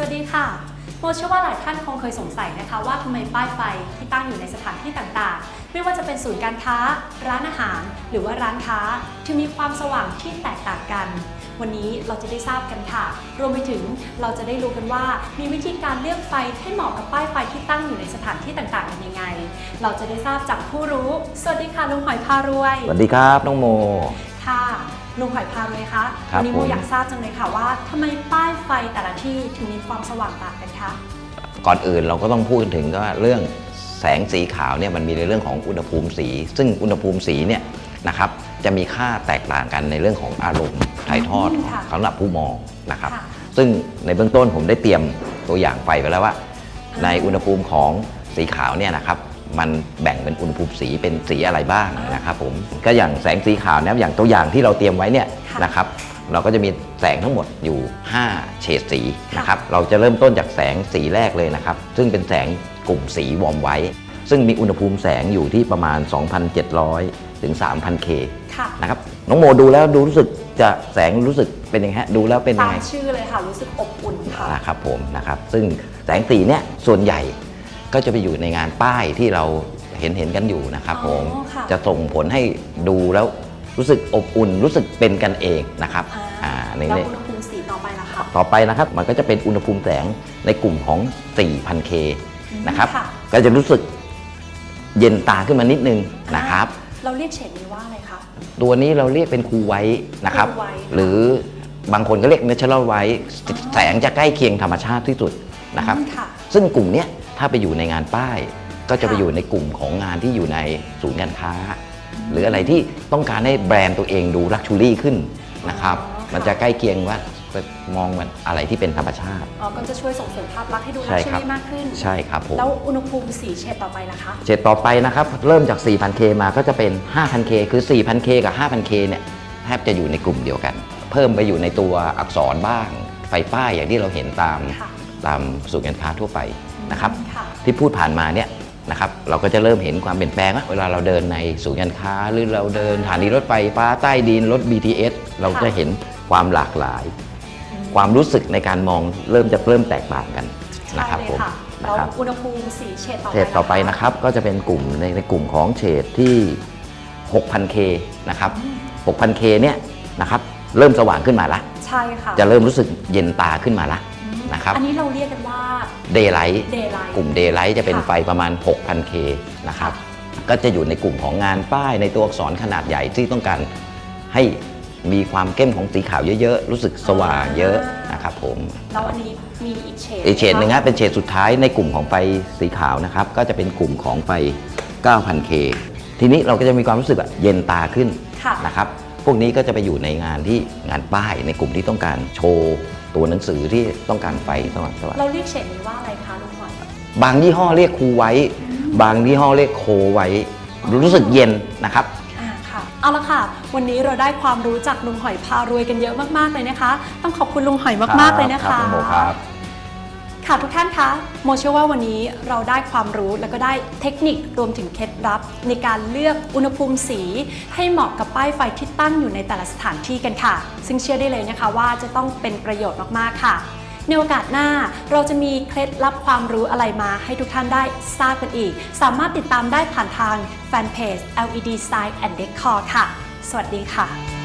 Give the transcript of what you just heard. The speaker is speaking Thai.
วัสดีค่ะโมเชื่อว่าหลายท่านคงเคยสงสัยนะคะ ว่าทำไมป้ายไฟที่ตั้งอยู่ในสถานที่ต่างๆ ไม่ว่าจะเป็นศูนย์การค้า ร้านอาหาร หรือว่าร้านค้าถึงมีความสว่างที่แตกต่างกัน วันนี้เราจะได้ทราบกันค่ะ รวมไปถึงเราจะได้รู้กันว่า มีวิธีการเลือกไฟให้เหมาะกับป้ายไฟที่ตั้งอยู่ในสถานที่ต่างๆกันยังไง เราจะได้ทราบจากผู้รู้ สวัสดีค่ะลุงหอยพารวย สวัสดีครับน้องโมค่ะ ลุงหอยพารวยคะครับวันี้โมผมอยากทราบจังเลยค่ะว่าทำไมป้ายไฟแต่ละที่ถึงมีความสว่างต่างกันคะก่อนอื่นเราก็ต้องพูดถึงว่าเรื่องแสงสีขาวเนี่ยมันมีในเรื่องของอุณหภูมิสี ซึ่งอุณหภูมิสีเนี่ยนะครับจะมีค่าแตกต่างกันในเรื่องของอารมณ์ถ่ายทอดอืมค่ะสำหรับผู้มองนะครับค่ะซึ่งในเบื้องต้นผมได้เตรียมตัวอย่างไฟไปแล้วว่า ในอุณหภูมิของสีขาวเนี่ยนะครับ มันแบ่งเป็นอุณหภูมิสีเป็นสีอะไรบ้างนะครับผมก็อย่างแสงสีขาวนะครับอย่างตัวอย่างที่เราเตรียมไว้เนี่ยค่ะนะครับเราก็จะมีแสงทั้งหมดอยู่ 5 เฉดสีนะครับเราจะเริ่มต้นจากแสงสีแรกเลยนะครับ ซึ่งเป็นแสงกลุ่มสีวอร์มไว้ ซึ่งมีอุณหภูมิแสงอยู่ที่ประมาณ 2,700 ถึง 3,000เคค่ะนะครับน้องโมดูแล้วดูรู้สึกจะแสงรู้สึกเป็นยังไงฮะดูแล้วเป็นยัตางมไงชื่อเลยค่ะ รู้สึกอบอุ่นค่ะนะครับผมนะครับซึ่งแสงสีเนี่ยส่วนใหญ่ ก็จะไปอยู่ในงานป้ายที่เราเห็นเห็นกันอยู่นะครับผม อ๋อค่ะจะส่งผลให้ดูแล้วรู้สึกอบอุ่นรู้สึกเป็นกันเองนะครับอ่าอ่าในแล้วในอุณหภูมิสีต่อไปล่ะคะ ต่อไปนะครับมันก็จะเป็นอุณหภูมิแสงในกลุ่มของ 4,000K นะครับ ค่ะ ก็จะรู้สึกเย็นตาขึ้นมานิดนึงนะครับ เราเรียกเฉดนี้ว่าอะไรคะ ตัวนี้เราเรียกเป็นคูไวท์นะครับ คูไวท์หรือบางคนก็เรียกเนเชอรัลไวท์อ๋อแสงจะใกล้เคียงธรรมชาติที่สุดนะครับ อืมค่ะ ซึ่งกลุ่มเนี้ย ถ้าไปอยู่ในงานป้าย ก็จะไปค่ะอยู่ในกลุ่มของงานที่อยู่ในศูนย์การค้า หรืออะไรที่ต้องการให้แบรนด์ตัวเองดูลักชูรี่ขึ้นนะครับอ๋อค่ะมันจะใกล้เคียงว่ามองมันอะไรที่เป็นธรรมชาติ อ๋อ ก็จะช่วยส่งเสริมภาพลักษณ์ให้ดูใช่น่าเชื่อครับถือมากขึ้น ใช่ครับผม แล้วอุณหภูมิสีเฉดต่อไปล่ะคะ เฉดต่อไปนะครับ เริ่มจาก 4,000K มาก็จะเป็น 5,000K คือ 4,000K กับ 5,000K เนี่ยแทบจะอยู่ในกลุ่มเดียวกัน เพิ่มไปอยู่ในตัวอักษรบ้าง ไฟป้ายอย่างที่เราเห็นตามค่ะ ตามศูนย์การค้าทั่วไปนะครับค่ะที่พูดผ่านมาเนี่ยนะครับเราก็จะเริ่มเห็นความเปลี่ยนแปลงว่าเวลาเราเดินในศูนย์การค้า หรือเราเดินสถานีรถไฟฟ้าใต้ดินรถ BTS เราจะเห็นความหลากหลาย ความรู้สึกในการมองเริ่มจะเริ่มแตกต่างกันนะครับใช่ผเลยมค่ะนะแล้วครับอุณหภูมิสีเฉดต่อไปเฉดต่อไปนะครับ ก็จะเป็นกลุ่มในในกลุ่มของเฉดที่ 6,000K นะครับ 6,000K เนี่ยนะครับเริ่มสว่างขึ้นมาละใช่ค่ะจะเริ่มรู้สึกเย็นตาขึ้นมาละอืม นะครับ อันนี้เราเรียกกันว่า Daylight daylight กลุ่ม Daylight จะเป็นค่ะ ไฟประมาณ 6,000K นะครับ ก็จะอยู่ในกลุ่มของงานป้ายในตัวอักษรขนาดใหญ่ที่ต้องการให้มีความเข้มของสีขาวเยอะๆ รู้สึกสว่างเยอะนะครับผม แล้วอันนี้มีอีกเฉดอีกเฉดหนึ่งคฮะเป็นเฉดสุดท้ายในกลุ่มของไฟสีขาวนะครับ ก็จะเป็นกลุ่มของไฟ 9,000K ทีนี้เราก็จะมีความรู้สึกว่าเย็นตาขึ้นค่ะ นะครับ พวกนี้ก็จะไปอยู่ในงานที่งานป้ายในกลุ่มที่ต้องการโชว์ ตัวหนังสือที่ต้องการไฟสว่างสว่างเราเรียกเฉดนี้ว่าอะไรคะลุงหอยบางยี่ห้อเรียกคูไว้ บางยี่ห้อเรียกโคไว้ รู้สึกเย็นนะครับอ่าค่ะเอาละค่ะ วันนี้เราได้ความรู้จากลุงหอยพารวยกันเยอะมาก ๆ เลยนะคะ ต้องขอบคุณลุงหอยมาก ๆ เลยนะครัคะบน้องโมครับ ค่ะทุกท่านคะโมเชื่อว่าวันนี้เราได้ความรู้แล้วก็ได้เทคนิครวมถึงเคล็ดลับ ในการเลือกอุณหภูมิสี ให้เหมาะกับป้ายไฟที่ตั้งอยู่ในแต่ละสถานที่กันค่ะ ซึ่งเชื่อได้เลยนะคะว่าจะต้องเป็นประโยชน์มากๆค่ะ ในโอกาสหน้าเราจะมีเคล็ดลับความรู้อะไรมาให้ทุกท่านได้ทราบกันอีก สามารถติดตามได้ผ่านทางแฟนเพจ LED Sign and Decor ค่ะ สวัสดีค่ะ